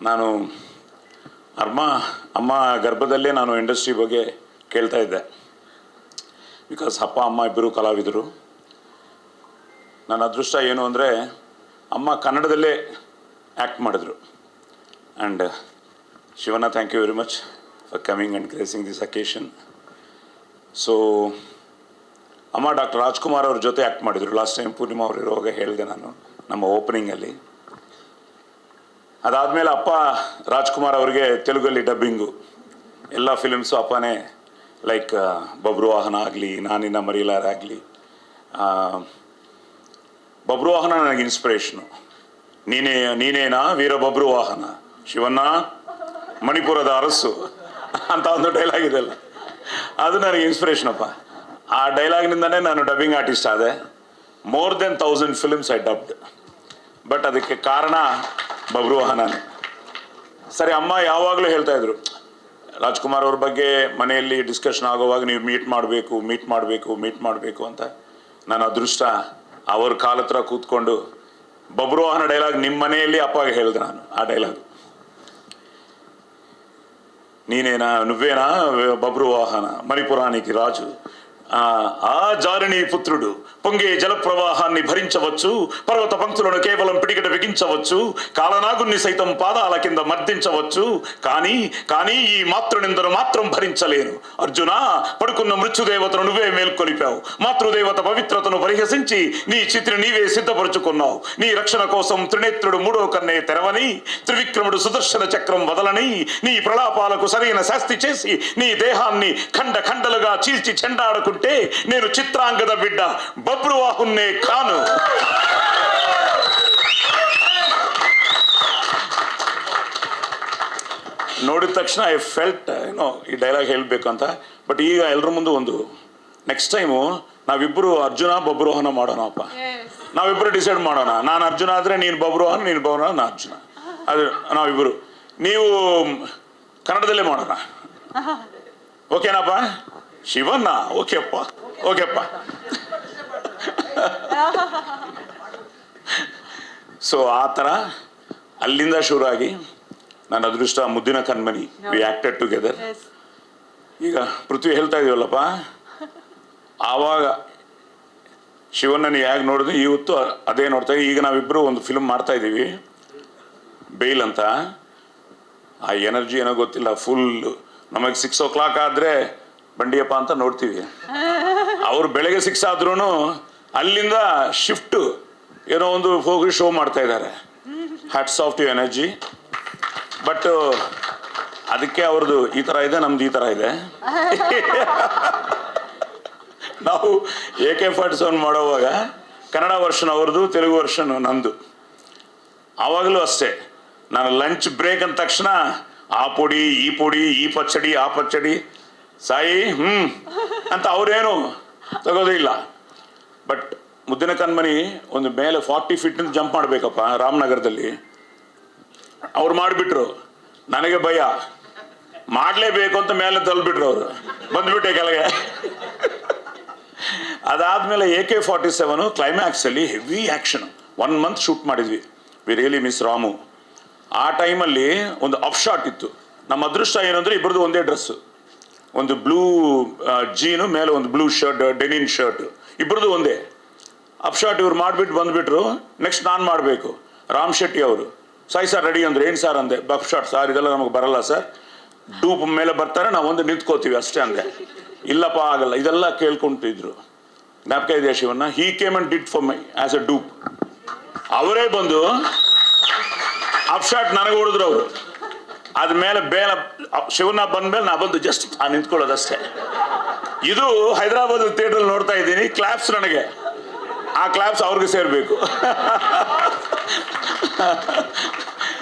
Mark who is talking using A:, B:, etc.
A: ನಾನು ಅಮ್ಮ ಅಮ್ಮ ಗರ್ಭದಲ್ಲೇ ನಾನು ಇಂಡಸ್ಟ್ರಿ ಬಗ್ಗೆ ಕೇಳ್ತಾ ಇದ್ದೆ. ಬಿಕಾಸ್ ಅಪ್ಪ, ಅಮ್ಮ ಇಬ್ಬರು ಕಲಾವಿದರು. ನನ್ನ ಅದೃಷ್ಟ ಏನು ಅಂದರೆ, ಅಮ್ಮ ಕನ್ನಡದಲ್ಲೇ ಆ್ಯಕ್ಟ್ ಮಾಡಿದ್ರು. ಆ್ಯಂಡ್ ಶಿವನ thank you very much for coming and gracing this occasion so ಅಮ್ಮ ಡಾಕ್ಟರ್ ರಾಜ್ಕುಮಾರ್ ಅವ್ರ ಜೊತೆ ಆ್ಯಕ್ಟ್ ಮಾಡಿದರು. ಲಾಸ್ಟ್ ಟೈಮ್ ಪೂರ್ಣಿಮಾ ಅವರು ಇರುವಾಗ ಹೇಳಿದೆ ನಾನು ನಮ್ಮ ಓಪನಿಂಗಲ್ಲಿ ಅದಾದಮೇಲೆ ಅಪ್ಪ ರಾಜ್ಕುಮಾರ್ ಅವರಿಗೆ ತೆಲುಗಲ್ಲಿ ಡಬ್ಬಿಂಗು ಎಲ್ಲ ಫಿಲಿಮ್ಸು ಅಪ್ಪನೇ ಲೈಕ್ ಬಬ್ರು ವಾಹನ ಆಗಲಿ, ನಾನಿನ್ನ ಮರೀಲಾರಾಗಲಿ ಬಬ್ರು ವಾಹನ ನನಗೆ ಇನ್ಸ್ಪಿರೇಷನು ನೀನೇ, ನೀನೇನಾ ವೀರ ಬಬ್ರು ವಾಹನ? ಶಿವಣ್ಣ, ಮಣಿಪುರದ ಅರಸು. ಅಂತ ಒಂದು ಡೈಲಾಗ್ ಇದೆಲ್ಲ ಅದು ನನಗೆ ಇನ್ಸ್ಪಿರೇಷನ್ ಅಪ್ಪ. ಆ ಡೈಲಾಗ್ನಿಂದನೇ ನಾನು ಡಬ್ಬಿಂಗ್ ಆರ್ಟಿಸ್ಟ್ ಆದೆ. More than thousand films I dubbed but ಅದಕ್ಕೆ ಕಾರಣ ಬಬ್ರು ಸರಿ, ಅಮ್ಮ ಯಾವಾಗಲೂ ಹೇಳ್ತಾ ಇದ್ರು, ರಾಜ್ಕುಮಾರ್ ಅವ್ರ ಬಗ್ಗೆ ಮನೆಯಲ್ಲಿ ಡಿಸ್ಕಷನ್ ಆಗುವಾಗ ನೀವು ಮೀಟ್ ಮಾಡಬೇಕು ಮೀಟ್ ಮಾಡಬೇಕು ಮೀಟ್ ಮಾಡಬೇಕು ಅಂತ ನನ್ನ ಅದೃಷ್ಟ. ಅವ್ರ ಕಾಲ ಹತ್ರ ಕೂತ್ಕೊಂಡು ಬಬ್ರುವಾಹನ ಡೈಲಾಗ್ ನಿಮ್ಮ ಮನೆಯಲ್ಲಿ ಅಪ್ಪಾಗ ಹೇಳಿದೆ ನಾನು, ಆ ಡೈಲಾಗ್ ನೀನೇನಾ, ನುವ್ವೇನಾ, ಬಬ್ರುವಾಹನ, ಮಣಿಪುರಾಣಿಕಿ ರಾಜು? ಆ ಜಾರಿಣಿ ಪುತ್ರುಡು పొంగే జలప్రవాహాన్ని భరించవచ్చు. పర్వత పంక్తులను కేవలం పిడికట బిగించవచ్చు. కాలనాగుని సైతం పాదాల కింద మర్దించవచ్చు. కానీ కానీ ఈ మాతృనిందను మాత్రం భరించలేను. అర్జున పడుకున్న మృత్యుదేవతను నువ్వే మేల్కొలిపావు. మాతృదేవత పవిత్రతను పరిహసించి నీ చిత్రి నీవే సిద్ధపరుచుకున్నావు. నీ రక్షణ కోసం త్రినేత్రుడు మూడో కన్నే తెరవని త్రివిక్రముడు సుదర్శన చక్రం వదలని నీ ప్రలాపాలకు సరైన శాస్తి చేసి నీ దేహాన్ని ఖండ ఖండలుగా చీల్చి చెండాడుకుంటే నేను చిత్రాంగద బిడ్డ ಪ್ರವಾಹವನ್ನೇ ಕಾನು. ನೋಡಿದ ತಕ್ಷಣ ಐ ಫೆಲ್ಟ್ ಏನೋ ಈ ಡೈಲಾಗ್ ಹೇಳಬೇಕು ಅಂತ. ಬಟ್ ಈಗ ಎಲ್ಲರ ಮುಂದೆ ಒಂದು ನೆಕ್ಸ್ಟ್ ಟೈಮು ನಾವಿಬ್ಬರು ಅರ್ಜುನ ಬಬ್ರೋಹನ ಮಾಡೋಣಪ್ಪ. ನಾವಿಬ್ಬರು ಡಿಸೈಡ್ ಮಾಡೋಣ. ನಾನು ಅರ್ಜುನ ಆದರೆ ನೀನು ಬಬ್ರೋಹನ ನೀನು ಬಬ್ರೋಹನ ನಾನು ಅರ್ಜುನ. ಅದು ನಾವಿಬ್ಬರು ನೀವು ಕನ್ನಡದಲ್ಲೇ ಮಾಡೋಣ. ಓಕೆನಪ್ಪ? ಶಿವಣ್ಣ? ಓಕೆಪ್ಪ. ಓಕೆಪ್ಪ. ಸೊ ಆ ಥರ ಅಲ್ಲಿಂದ ಶುರುವಾಗಿ ನನ್ನ ಅದೃಷ್ಟ ಮುದ್ದಿನ ಕಣ್ಮನಿ ವಿ ಆ್ಯಕ್ಟೆಡ್ ಟುಗೆದರ್ ಈಗ ಪೃಥ್ವಿ ಹೇಳ್ತಾ ಇದೀವಲ್ಲಪ್ಪ? ಆವಾಗ ಶಿವಣ್ಣನ ಹೇಗೆ ನೋಡಿದ್ವಿ ಇವತ್ತು ಅದೇ ನೋಡ್ತಾ. ಈಗ ನಾವಿಬ್ಬರು ಒಂದು ಫಿಲ್ಮ್ ಮಾಡ್ತಾ ಇದ್ದೀವಿ ಬೇಲ್ ಅಂತ. ಆ ಎನರ್ಜಿ ಏನೋ ಗೊತ್ತಿಲ್ಲ. ಫುಲ್ ನಮಗೆ ಸಿಕ್ಸ್ ಓ ಕ್ಲಾಕ್ ಆದರೆ ಬಂಡಿಯಪ್ಪ ಅಂತ ನೋಡ್ತೀವಿ. ಅವ್ರು ಬೆಳಗ್ಗೆ ಸಿಕ್ಸ್ ಆದ್ರೂ ಅಲ್ಲಿಂದ ಶಿಫ್ಟ್ ಏನೋ ಒಂದು ಹೋಗಿ ಶೋ ಮಾಡ್ತಾ ಇದ್ದಾರೆ. Hats off to energy but ಅದಕ್ಕೆ ಅವ್ರದ್ದು ಈ ಥರ ಇದೆ, ನಮ್ದು ಈ ಥರ ಇದೆ. ನಾವು ಎ ಕೆ ಫಾರ್ಟಿ ಸೆವೆನ್ ಮಾಡೋವಾಗ ಕನ್ನಡ ವರ್ಷನ್ ಅವ್ರದ್ದು, ತೆಲುಗು ವರ್ಷನ್ ನಂದು ಆವಾಗಲೂ ಅಷ್ಟೇ. ನಾನು ಲಂಚ್ ಬ್ರೇಕ್ ಅಂದ ತಕ್ಷಣ ಆ ಪುಡಿ, ಈ ಪುಡಿ, ಈ ಪಚ್ಚಡಿ, ಆ ಪಚ್ಚಡಿ, ಸಾಯಿ ಹ್ಞೂ ಅಂತ ಅವರೇನು ತಗೋದಿಲ್ಲ ಬಟ್ ಮುದ್ದಿನ ಕಣ್ಮನಿ ಒಂದು ಮೇಲೆ ಫಾರ್ಟಿ ಫೀಟ್ ಜಂಪ್ ಮಾಡಬೇಕಪ್ಪ ರಾಮನಗರದಲ್ಲಿ. ಅವ್ರು ಮಾಡಿಬಿಟ್ರು. ನನಗೆ ಭಯ. ಮಾಡಲೇಬೇಕು ಅಂತ ಮೇಲೆ ತಲ್ಬಿಟ್ರು ಅವರು. ಬಂದ್ಬಿಟ್ಟೆ ಕೆಳಗೆ. ಅದಾದ್ಮೇಲೆ A K forty seven ಕ್ಲೈಮ್ಯಾಕ್ಸಲ್ಲಿ heavy action one month shoot ಮಾಡಿದ್ವಿ. We really miss Ramu. ಆ ಟೈಮಲ್ಲಿ ಒಂದು ಅಪ್ ಶಾಟ್ ಇತ್ತು. ನಮ್ಮ ಅದೃಷ್ಟ ಏನಂದ್ರೆ ಅಂದರೆ ಒಂದೇ ಡ್ರೆಸ್ಸು ಒಂದು ಬ್ಲೂ ಜೀನು ಮೇಲೆ ಒಂದು ಬ್ಲೂ ಶರ್ಟ್ ಡೆನಿನ್ ಶರ್ಟ್ ಇಬ್ಬರದು ಒಂದೇ. ಅಪ್ ಶಾಟ್ ಇವ್ರು ಮಾಡಿಬಿಟ್ಟು ಬಂದುಬಿಟ್ರು ನೆಕ್ಸ್ಟ್ ನಾನು ಮಾಡಬೇಕು. ರಾಮ್ ಶೆಟ್ಟಿ ಅವರು. ಸಾಯಿ ಸರ್ ರೆಡಿ ಅಂದ್ರೆ ಏನು ಸರ್ ಅಂದೆ, ಬಫ್ ಶಾಟ್ ಸರ್, ಇದೆಲ್ಲ ನಮಗೆ ಬರಲ್ಲ ಸರ್. ಡೂಪ್ ಮೇಲೆ ಬರ್ತಾರೆ ನಾವು ಒಂದು ನಿಂತ್ಕೋತೀವಿ ಅಷ್ಟೇ ಅಂದೆ. ಇಲ್ಲಪ್ಪ, ಆಗಲ್ಲ. ಇದೆಲ್ಲ ಕೇಳ್ಕೊಂತಿದ್ರು. ಜ್ಞಾಪಕ ಇದೆ Shivanna he came and did for my as a dupe ಅವರೇ ಬಂದು ಅಪ್ ಶಾಟ್ ನನಗೆ ಹೊಡೆದ್ರು ಅವರು. ಅದ್ಮೇಲೆ ಬೇಲ ಶಿವನ ಬಂದ ಬಂದ್ಮೇಲೆ ನಾ ಬಂದು ಜಸ್ಟ್ ಆ ನಿಂತ್ಕೊಳ್ಳೋದಷ್ಟೇ. ಇದು ಹೈದರಾಬಾದ್ ಥಿಯೇಟ್ರಲ್ಲಿ ನೋಡ್ತಾ ಇದ್ದೀನಿ ಕ್ಲಾಪ್ಸ್ ನನಗೆ. ಆ ಕ್ಲಾಪ್ಸ್ ಅವ್ರಿಗೆ ಸೇರಬೇಕು.